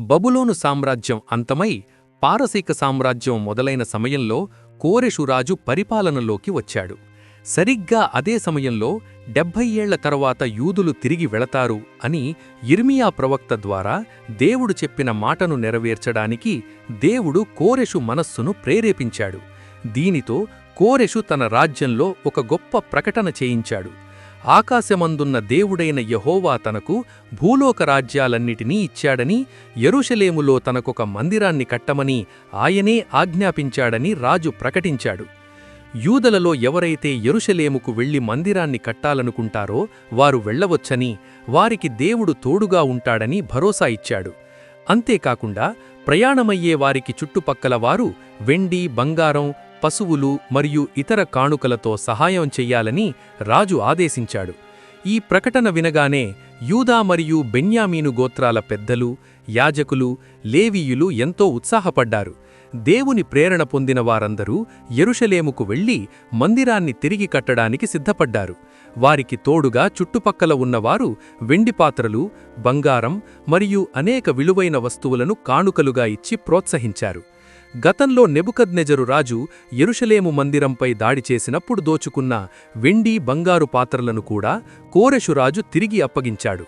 బబులోను సామ్రాజ్యం అంతమై పారసీక సామ్రాజ్యం మొదలైన సమయంలో కోరెషురాజు పరిపాలనలోకి వచ్చాడు. సరిగ్గా అదే సమయంలో డెబ్భై ఏళ్ళ తర్వాత యూదులు తిరిగి వెళతారు అని ఇర్మియా ప్రవక్త ద్వారా దేవుడు చెప్పిన మాటను నెరవేర్చడానికి దేవుడు కోరెషు మనస్సును ప్రేరేపించాడు. దీనితో కోరెషు తన రాజ్యంలో ఒక గొప్ప ప్రకటన చేయించాడు. ఆకాశమందున్న దేవుడైన యహోవా తనకు భూలోక రాజ్యాలన్నిటినీ ఇచ్చాడని ఎరుషలేములో తనకొక మందిరాన్ని కట్టమని ఆయనే ఆజ్ఞాపించాడని రాజు ప్రకటించాడు. యూదలలో ఎవరైతే ఎరుషలేముకు వెళ్ళి మందిరాన్ని కట్టాలనుకుంటారో వారు వెళ్ళవచ్చని వారికి దేవుడు తోడుగా ఉంటాడని భరోసా ఇచ్చాడు. అంతేకాకుండా ప్రయాణమయ్యే వారికి చుట్టుపక్కల వారు వెండి బంగారం పశువులు మరియు ఇతర కాణుకలతో సహాయం చెయ్యాలని రాజు ఆదేశించాడు. ఈ ప్రకటన వినగానే యూదా మరియు బెన్యామీను గోత్రాల పెద్దలు యాజకులు లేవీయులు ఎంతో ఉత్సాహపడ్డారు. దేవుని ప్రేరణ పొందిన వారందరూ ఎరుషలేముకు వెళ్ళి మందిరాన్ని తిరిగి కట్టడానికి సిద్ధపడ్డారు. వారికి తోడుగా చుట్టుపక్కల ఉన్నవారు వెండి పాత్రలు బంగారం మరియు అనేక విలువైన వస్తువులను కాణుకలుగా ఇచ్చి ప్రోత్సహించారు. గతంలో నెబుకద్నెజరు రాజు ఎరుషలేము మందిరంపై దాడి చేసినప్పుడు దోచుకున్న వెండి బంగారు పాత్రలను కూడా కోరెషురాజు తిరిగి అప్పగించాడు.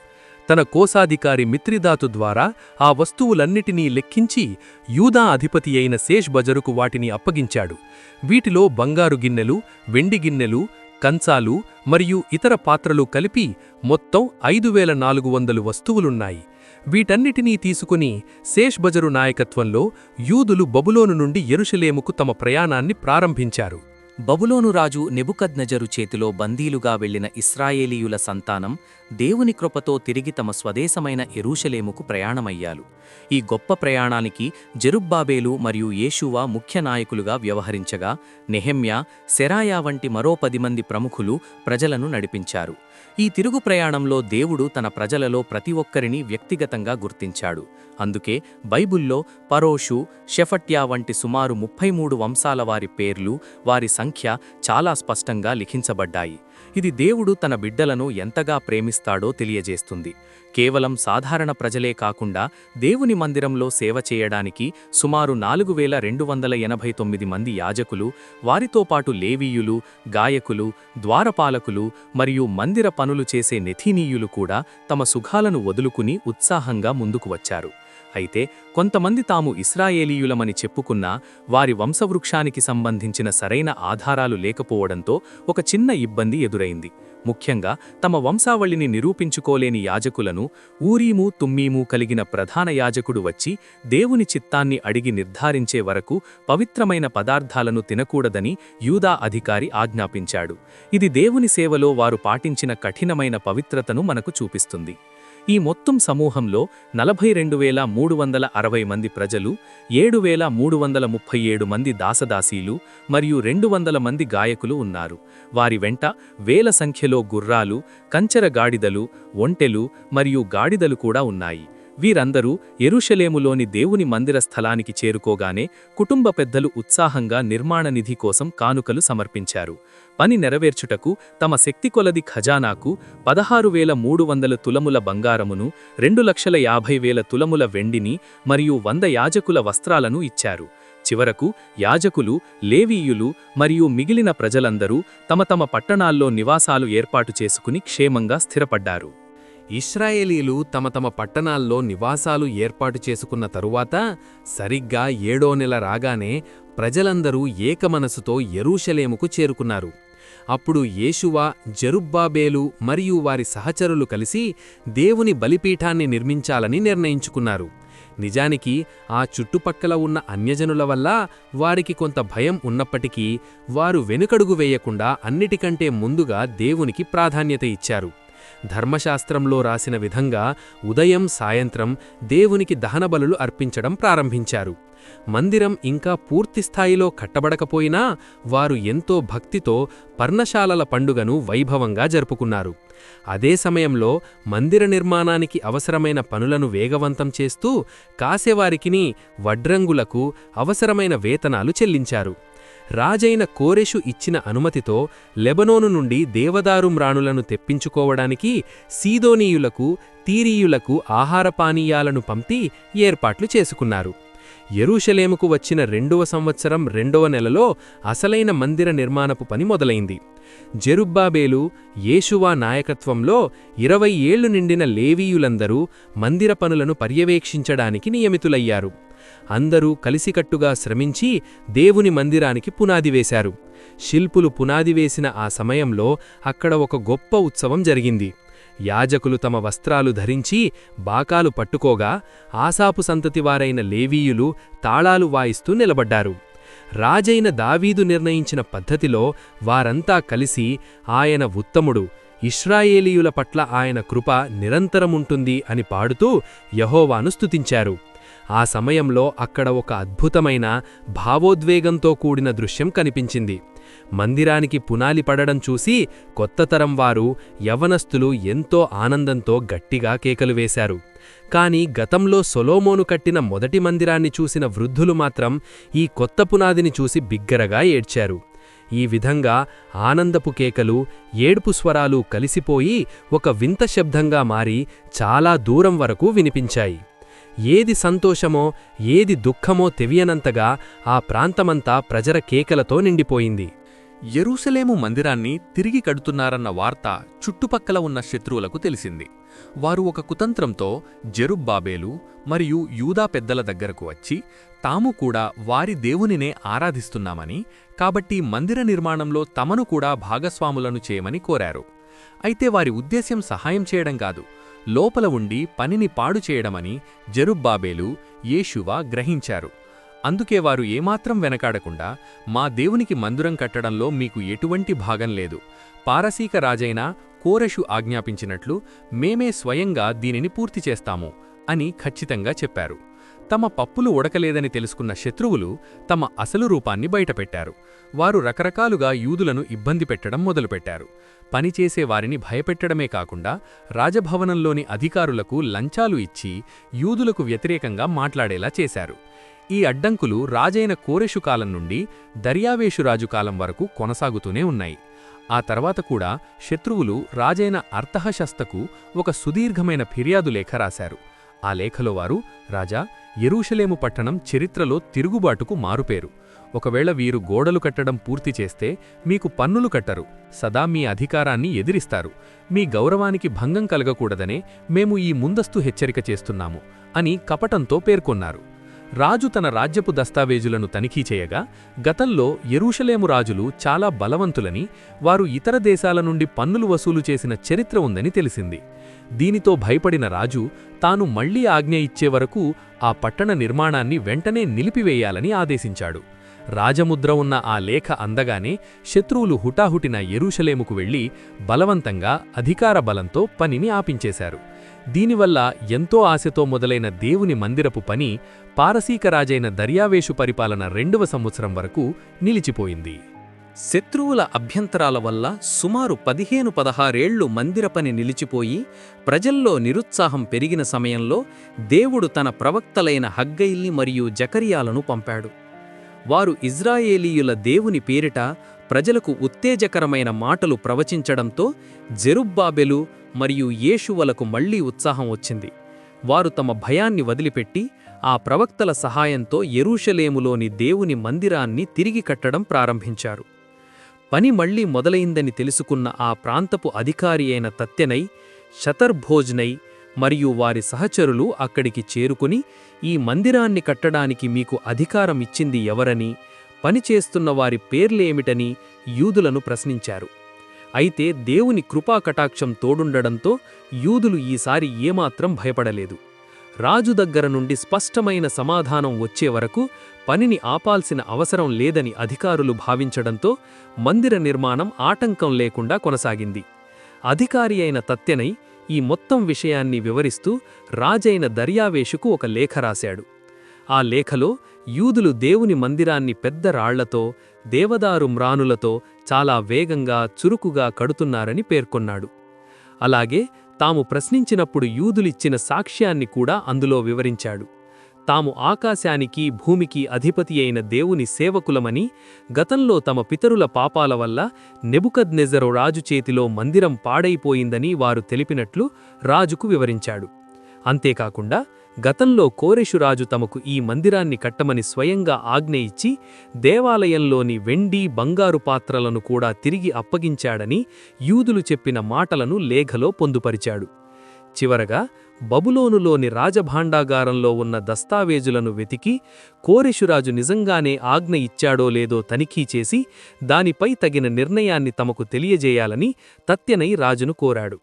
తన కోశాధికారి మిత్రిదాతు ద్వారా ఆ వస్తువులన్నిటినీ లెక్కించి యూదా అధిపతి అయిన శేష్ బజరుకు వాటిని అప్పగించాడు. వీటిలో బంగారు గిన్నెలు వెండి గిన్నెలు కంచాలు మరియు ఇతర పాత్రలు కలిపి మొత్తం ఐదు వేల నాలుగు వందలు వస్తువులున్నాయి. వీటన్నిటినీ తీసుకుని శేష్బజరు నాయకత్వంలో యూదులు బబులోను నుండి ఎరుషలేముకు తమ ప్రయాణాన్ని ప్రారంభించారు. బబులోను రాజు నెబుకద్నజరు చేతిలో బందీలుగా వెళ్ళిన ఇస్రాయేలీయుల సంతానం దేవుని కృపతో తిరిగి తమ స్వదేశమైన ఎరూషలేముకు ప్రయాణమయ్యాలు ఈ గొప్ప ప్రయాణానికి జెరుబ్బాబేలు మరియు యేషువా ముఖ్య నాయకులుగా వ్యవహరించగా నెహెమ్యా సెరాయా వంటి మరో పది మంది ప్రముఖులు ప్రజలను నడిపించారు. ఈ తిరుగు ప్రయాణంలో దేవుడు తన ప్రజలలో ప్రతి ఒక్కరిని వ్యక్తిగతంగా గుర్తించాడు. అందుకే బైబుల్లో పరోషు షెఫట్యా వంటి సుమారు ముప్పై మూడు వంశాల వారి పేర్లు వారి సంఖ్య సంఖ్య చాలా స్పష్టంగా లిఖించబడ్డాయి. ఇది దేవుడు తన బిడ్డలను ఎంతగా ప్రేమిస్తాడో తెలియజేస్తుంది. కేవలం సాధారణ ప్రజలే కాకుండా దేవుని మందిరంలో సేవ చేయడానికి సుమారు నాలుగు వేల రెండు వందల ఎనభై తొమ్మిది మంది యాజకులు వారితో పాటు లేవీయులు గాయకులు ద్వారపాలకులు మరియు మందిర పనులు చేసే నెథీనీయులు కూడా తమ సుఖాలను వదులుకుని ఉత్సాహంగా ముందుకు వచ్చారు. అయితే కొంతమంది తాము ఇస్రాయేలీయులమని చెప్పుకున్నా వారి వంశవృక్షానికి సంబంధించిన సరైన ఆధారాలు లేకపోవడంతో ఒక చిన్న ఇబ్బంది ఎదురైంది. ముఖ్యంగా తమ వంశావళిని నిరూపించుకోలేని యాజకులను ఊరీము తుమ్మీము కలిగిన ప్రధాన యాజకుడు వచ్చి దేవుని చిత్తాన్ని అడిగి నిర్ధారించే వరకు పవిత్రమైన పదార్థాలను తినకూడదని యూదా అధికారి ఆజ్ఞాపించాడు. ఇది దేవుని సేవలో వారు పాటించిన కఠినమైన పవిత్రతను మనకు చూపిస్తుంది. ఈ మొత్తం సమూహంలో నలభై రెండు వేల మూడు వందల అరవై మంది ప్రజలు ఏడు వేల మూడు వందల ముప్పై ఏడు మంది దాసదాసీలు మరియు రెండు వందల మంది గాయకులు ఉన్నారు. వారి వెంట వేల సంఖ్యలో గుర్రాలు కంచెర గాడిదలు ఒంటెలు మరియు గాడిదలు కూడా ఉన్నాయి. వీరందరూ ఎరుషలేములోని దేవుని మందిర స్థలానికి చేరుకోగానే కుటుంబ పెద్దలు ఉత్సాహంగా నిర్మాణ నిధి కోసం కానుకలు సమర్పించారు. పని నెరవేర్చుటకు తమ శక్తి కొలది ఖజానాకు పదహారు వేల మూడు వందల తులముల బంగారమును రెండు లక్షల యాభై వేల తులముల వెండిని మరియు వంద యాజకుల వస్త్రాలను ఇచ్చారు. చివరకు యాజకులు లేవీయులు మరియు మిగిలిన ప్రజలందరూ తమ తమ పట్టణాల్లో నివాసాలు ఏర్పాటు చేసుకుని క్షేమంగా స్థిరపడ్డారు. ఇస్రాయేలీలు తమ తమ పట్టణాల్లో నివాసాలు ఏర్పాటు చేసుకున్న తరువాత సరిగ్గా ఏడో నెల రాగానే ప్రజలందరూ ఏకమనసుతో యెరూషలేముకు చేరుకున్నారు. అప్పుడు యేషువా జరుబ్బాబేలు మరియు వారి సహచరులు కలిసి దేవుని బలిపీఠాన్ని నిర్మించాలని నిర్ణయించుకున్నారు. నిజానికి ఆ చుట్టుపక్కల ఉన్న అన్యజనుల వల్ల వారికి కొంత భయం ఉన్నప్పటికీ వారు వెనుకడుగు వేయకుండా అన్నిటికంటే ముందుగా దేవునికి ప్రాధాన్యత ఇచ్చారు. ధర్మశాస్త్రంలో రాసిన విధంగా ఉదయం సాయంత్రం దేవునికి దహనబలులు అర్పించడం ప్రారంభించారు. మందిరం ఇంకా పూర్తిస్థాయిలో కట్టబడకపోయినా వారు ఎంతో భక్తితో పర్ణశాలల పండుగను వైభవంగా జరుపుకున్నారు. అదే సమయంలో మందిర నిర్మాణానికి అవసరమైన పనులను వేగవంతం చేస్తూ కాసేవారికిని వడ్రంగులకు అవసరమైన వేతనాలు చెల్లించారు. రాజైన కోరెషు ఇచ్చిన అనుమతితో లెబనోను నుండి దేవదారు మ్రాణులను తెప్పించుకోవడానికి సీదోనీయులకు తీరీయులకు ఆహారపానీయాలను పంపి ఏర్పాట్లు చేసుకున్నారు. ఎరూషలేముకు వచ్చిన రెండవ సంవత్సరం రెండవ నెలలో అసలైన మందిర నిర్మాణపు పని మొదలైంది. జెరుబ్బాబేలు యేషువా నాయకత్వంలో ఇరవై ఏళ్ళు నిండిన లేవీయులందరూ మందిర పనులను పర్యవేక్షించడానికి నియమితులయ్యారు. అందరూ కలిసికట్టుగా శ్రమించి దేవుని మందిరానికి పునాది వేశారు. శిల్పులు పునాది వేసిన ఆ సమయంలో అక్కడ ఒక గొప్ప ఉత్సవం జరిగింది. యాజకులు తమ వస్త్రాలు ధరించి బాకాలు పట్టుకోగా ఆసాపు సంతతివారైన లేవీయులు తాళాలు వాయిస్తూ నిలబడ్డారు. రాజైన దావీదు నిర్ణయించిన పద్ధతిలో వారంతా కలిసి ఆయన ఉత్తముడు ఇష్రాయేలీయుల పట్ల ఆయన కృప నిరంతరముంటుంది అని పాడుతూ యహోవాను స్తుతించారు. ఆ సమయంలో అక్కడ ఒక అద్భుతమైన భావోద్వేగంతో కూడిన దృశ్యం కనిపించింది. మందిరానికి పునాలి పడడం చూసి కొత్తతరం వారు యవనస్తులు ఎంతో ఆనందంతో గట్టిగా కేకలు వేశారు. కాని గతంలో సొలోమోను కట్టిన మొదటి మందిరాన్ని చూసిన వృద్ధులు మాత్రం ఈ కొత్త పునాదిని చూసి బిగ్గరగా ఏడ్చారు. ఈ విధంగా ఆనందపు కేకలు ఏడుపు స్వరాలు కలిసిపోయి ఒక వింత శబ్దంగా మారి చాలా దూరం వరకు వినిపించాయి. ఏది సంతోషమో ఏది దుఃఖమో తెలియనంతగా ఆ ప్రాంతమంతా ప్రజల కేకలతో నిండిపోయింది. ఎరూసలేము మందిరాన్ని తిరిగి కడుతున్నారన్న వార్త చుట్టుపక్కల ఉన్న శత్రువులకు తెలిసింది. వారు ఒక కుతంత్రంతో జెరుబ్బాబేలు మరియు యూదా పెద్దల దగ్గరకు వచ్చి తాము కూడా వారి దేవునినే ఆరాధిస్తున్నామని కాబట్టి మందిర నిర్మాణంలో తమను కూడా భాగస్వాములను చేయమని కోరారు. అయితే వారి ఉద్దేశ్యం సహాయం చేయడం కాదు. లోపల ఉండి పనిని పాడు చేయడమని జెరుబ్బాబేలు యేషువా గ్రహించారు. అందుకే వారు ఏమాత్రం వెనకాడకుండా మా దేవునికి మందిరం కట్టడంలో మీకు ఎటువంటి భాగం లేదు. పారసీక రాజైన కోరెషు ఆజ్ఞాపించినట్లు మేమే స్వయంగా దీనిని పూర్తి చేస్తాము అని ఖచ్చితంగా చెప్పారు. తమ పప్పులు ఉడకలేదని తెలుసుకున్న శత్రువులు తమ అసలు రూపాన్ని బయటపెట్టారు. వారు రకరకాలుగా యూదులను ఇబ్బంది పెట్టడం మొదలుపెట్టారు. పనిచేసే వారిని భయపెట్టడమే కాకుండా రాజభవనంలోని అధికారులకు లంచాలు ఇచ్చి యూదులకు వ్యతిరేకంగా మాట్లాడేలా చేశారు. ఈ అడ్డంకులు రాజైన కోరెషు కాలం నుండి దర్యావేషురాజు కాలం వరకు కొనసాగుతూనే ఉన్నాయి. ఆ తర్వాత కూడా శత్రువులు రాజైన అర్థహశస్తకు ఒక సుదీర్ఘమైన ఫిర్యాదు లేఖ రాశారు. ఆ లేఖలో వారు రాజా ఎరూషలేము పట్టణం చరిత్రలో తిరుగుబాటుకు మారుపేరు. ఒకవేళ వీరు గోడలు కట్టడం పూర్తి చేస్తే మీకు పన్నులు కట్టరు. సదా మీ అధికారాన్ని ఎదిరిస్తారు. మీ గౌరవానికి భంగం కలగకూడదనే మేము ఈ ముందస్తు హెచ్చరిక చేస్తున్నాము అని కపటంతో పేర్కొన్నారు. రాజు తన రాజ్యపు దస్తావేజులను తనిఖీ చేయగా గతంలో ఎరూషలేము రాజులు చాలా బలవంతులని వారు ఇతర దేశాల నుండి పన్నులు వసూలు చేసిన చరిత్ర ఉందని తెలిసింది. దీనితో భయపడిన రాజు తాను మళ్ళీ ఆజ్ఞ ఇచ్చే వరకు ఆ పట్టణ నిర్మాణాన్ని వెంటనే నిలిపివేయాలని ఆదేశించాడు. రాజముద్ర ఉన్న ఆ లేఖ అందగానే శత్రువులు హుటాహుటిన ఎరూషలేముకు వెళ్ళి బలవంతంగా అధికార బలంతో పనిని ఆపించేశారు. దీనివల్ల ఎంతో ఆశతో మొదలైన దేవుని మందిరపు పని పారసీక రాజైన దర్యావేషు పరిపాలన రెండవ సంవత్సరం వరకు నిలిచిపోయింది. శత్రువుల అభ్యంతరాల వల్ల సుమారు పదిహేను పదహారేళ్ళు మందిర పని నిలిచిపోయి ప్రజల్లో నిరుత్సాహం పెరిగిన సమయంలో దేవుడు తన ప్రవక్తలైన హగ్గయిల్ని మరియు జకరియాలను పంపాడు. వారు ఇజ్రాయేలీయుల దేవుని పేరిట ప్రజలకు ఉత్తేజకరమైన మాటలు ప్రవచించడంతో జెరుబ్బాబెలు మరియు యేషువలకు మళ్ళీ ఉత్సాహం వచ్చింది. వారు తమ భయాన్ని వదిలిపెట్టి ఆ ప్రవక్తల సహాయంతో ఎరూషలేములోని దేవుని మందిరాన్ని తిరిగి కట్టడం ప్రారంభించారు. పని మళ్ళీ మొదలైందని తెలుసుకున్న ఆ ప్రాంతపు అధికారి అయిన తత్తెనై శతర్భోజ్నై మరియు వారి సహచరులు అక్కడికి చేరుకుని ఈ మందిరాన్ని కట్టడానికి మీకు అధికారం ఇచ్చింది ఎవరని పనిచేస్తున్న వారి పేర్లేమిటని యూదులను ప్రశ్నించారు. అయితే దేవుని కృపాకటాక్షం తోడుండడంతో యూదులు ఈసారి ఏమాత్రం భయపడలేదు. రాజు దగ్గర నుండి స్పష్టమైన సమాధానం వచ్చే వరకు పనిని ఆపాల్సిన అవసరం లేదని అధికారులు భావించడంతో మందిర నిర్మాణం ఆటంకం లేకుండా కొనసాగింది. అధికారి అయిన తత్యనై ఈ మొత్తం విషయాన్ని వివరిస్తూ రాజైన దర్యావేషుకు ఒక లేఖ రాశాడు. ఆ లేఖలో యూదులు దేవుని మందిరాన్ని పెద్ద రాళ్ళతో దేవదారు మ్రానులతో చాలా వేగంగా చురుకుగా కడుతున్నారని పేర్కొన్నాడు. అలాగే తాము ప్రశ్నించినప్పుడు యూదులిచ్చిన సాక్ష్యాన్ని కూడా అందులో వివరించాడు. తాము ఆకాశానికి భూమికి అధిపతి అయిన దేవుని సేవకులమని గతంలో తమ పితరుల పాపాల వల్ల నెబుకద్నెజరు రాజు చేతిలో మందిరం పాడైపోయిందని వారు తెలిపినట్లు రాజుకు వివరించాడు. అంతేకాకుండా గతంలో కోరెషురాజు తమకు ఈ మందిరాన్ని కట్టమని స్వయంగా ఆజ్ఞ ఇచ్చి దేవాలయంలోని వెండి బంగారు పాత్రలను కూడా తిరిగి అప్పగించాడని యూదులు చెప్పిన మాటలను లేఖలో పొందుపరిచాడు. చివరగా బబులోనులోని రాజభాండాగారంలో ఉన్న దస్తావేజులను వెతికి కోరెషురాజు నిజంగానే ఆజ్ఞ ఇచ్చాడో లేదో తనిఖీ చేసి దానిపై తగిన నిర్ణయాన్ని తమకు తెలియజేయాలని తత్యనై రాజును కోరాడు.